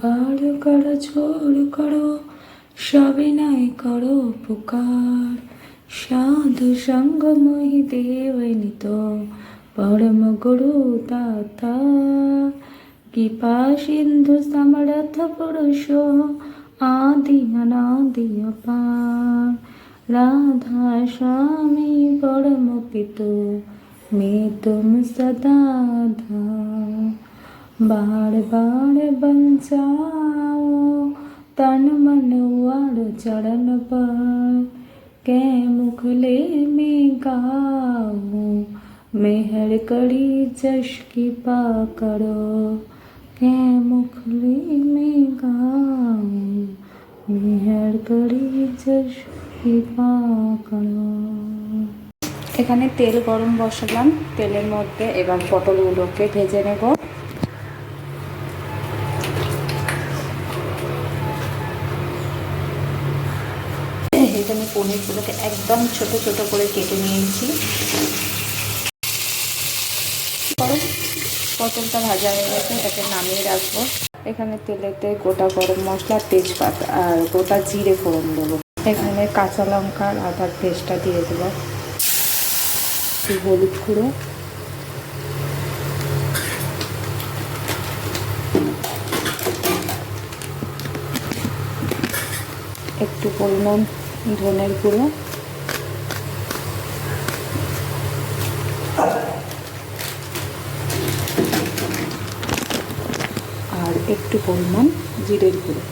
ভালো করো ছোড় করো, সবে নাই করো পুকার সাধু সঙ্গময়ী দেবনিত পরম গুরু তাতা কৃপা সিন্ধু সমরথ পুরুষ, আদি অনাদি অপার। রাধা স্বামী পরম পিত, মে তুম সদা ধাম बार बार बंचाओ तन मन वार चरण पर कै मुखले में गाओ मेहर करी जश की पा करो कै मुखले में गाओ मेहर करी जश की पा करो এখানে তেল গরম বসালাম তেলের মধ্যে এবার পটলগুলোকে ভেজে নেব পনিরগুলোকে একদম ছোট ছোট করে কেটে নিয়েছি। পটলটা ভাজা হয়ে গেছে, এটাকে নামিয়ে রাখব। এখানে তেলেতে গোটা গরম মশলা, তেজপাত আর গোটা জিরে ফোড়ন দেবো। এখানে কাঁচা লঙ্কা আদার পেস্টটা দিয়ে দেবো। হলুদ গুঁড়ো। একটু পরিমাণ ধনের গুঁড়ো। আর একটু পরিমাণ জিরের গুঁড়ো।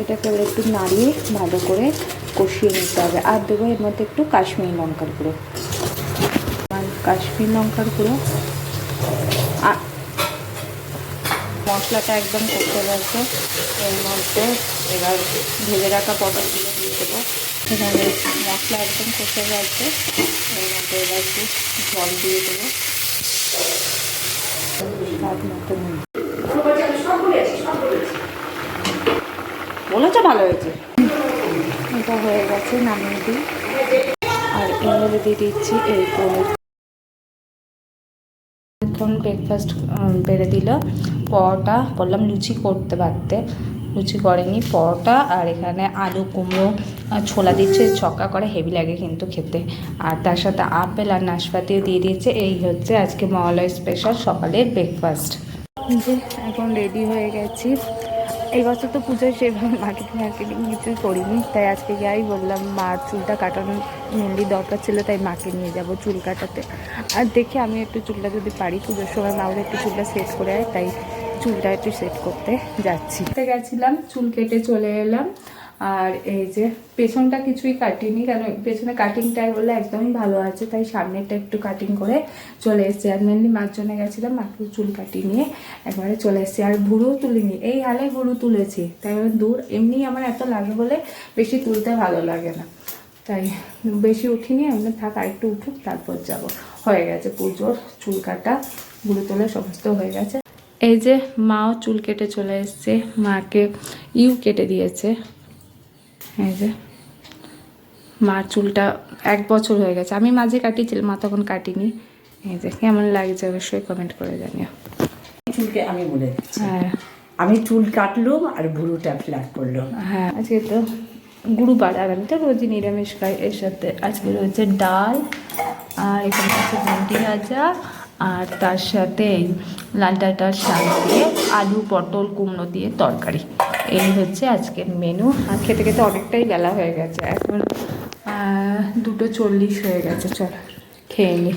এটাকে এবার একটু নাড়িয়ে ভালো করে কষিয়ে নিতে হবে। আর দেবো এর মধ্যে একটু কাশ্মীরি লঙ্কার গুঁড়ো। কাশ্মীর লঙ্কার গুঁড়ো মশলাটা একদম করতে লাগবে এর মধ্যে এবার ভেজে রাখা পটলগুলো দিয়ে দেবো। এখানে মশলা একদম কষে গেছে এর মধ্যে এবার একটু জল দিয়ে দেবো। মতো নুন ভালো হয়েছে। এটা হয়ে গেছে নামিয়ে দিই। আর মধ্যে দিয়ে দিচ্ছি এই পনির। এখন ব্রেকফাস্ট বেড়ে দিল। পরোটা বললাম লুচি করতে পারতে। লুচি করেনি, পরোটা আর এখানে আলু, কুমড়ো ছোলা দিচ্ছে, ছক্কা করে হেভি লাগে কিন্তু খেতে। আর তার সাথে আপেল আর নাশপাতিও দিয়ে দিয়েছে। এই হচ্ছে আজকে মহালয় স্পেশাল সকালের ব্রেকফাস্ট যে এখন রেডি হয়ে গেছি। এই বছর তো পুজোয় সেভাবে মার্কেটিং মার্কেটিং কিছুই করিনি। তাই আজকে যাই বললাম, মা চুলটা কাটানোর মেনলি দরকার ছিল, তাই মাকে নিয়ে যাব চুল কাটাতে। আর দেখি আমি একটু চুলটা যদি পারি, পুজোর সময় মা একটু চুলটা সেট করে তাই চুলটা একটু সেট করতে যাচ্ছি। গেছিলাম, চুল কেটে চলে এলাম। আর এই যে পেছনটা কিছুই কাটিনি, কেন পেছনে কাটিংটাই বলে একদমই ভালো আছে, তাই সামনেটা একটু কাটিং করে চলে এসেছি। আর মেনলি মার জন্য গেছিলাম, মাকে চুল কাটিয়ে নিয়ে একবারে চলে এসেছি। আর ভুরুও তুলিনি, এই হালে ভুরু তুলেছি, তাই দূর এমনি আমার এত লাগে বলে বেশি তুলতে ভালো লাগে না। তাই বেশি উঠিনি, এমনি থাক আর একটু উঠুক, তারপর যাব। হয়ে গেছে পুজোর, চুল কাটা গুলো তোলা সমস্ত হয়ে গেছে। এই যে মাও চুল কেটে চলে এসছে, মাকে ইউ কেটে দিয়েছে। এই যে। মার চুলটা এক বছর হয়ে গেছে। আমি মাঝে কাটিয়েছিলাম মা তখন কাটিনি। এই যে কেমন লাগছে অবশ্যই কমেন্ট করে জানিও। চুলকে আমি বলে দিচ্ছি। হ্যাঁ। আমি চুল কাটলুম আর ভুরুটা ফ্ল্যাট করলাম। হ্যাঁ আজকে তো গুরুবার আর আমি তো রোজই নিরামিষ খাই। এর সাথে আজকে রয়েছে ডাল আর এখানে আছে ভেন্ডি ভাজা আর তার সাথে লাল ডাটার শাক দিয়ে আলু পটল কুমড়ো দিয়ে তরকারি। এই হচ্ছে আজকের মেনু আর খেতে খেতে অনেকটাই বেলা হয়ে গেছে। এখন দুটো চল্লিশ হয়ে গেছে। চল, খেয়ে নিই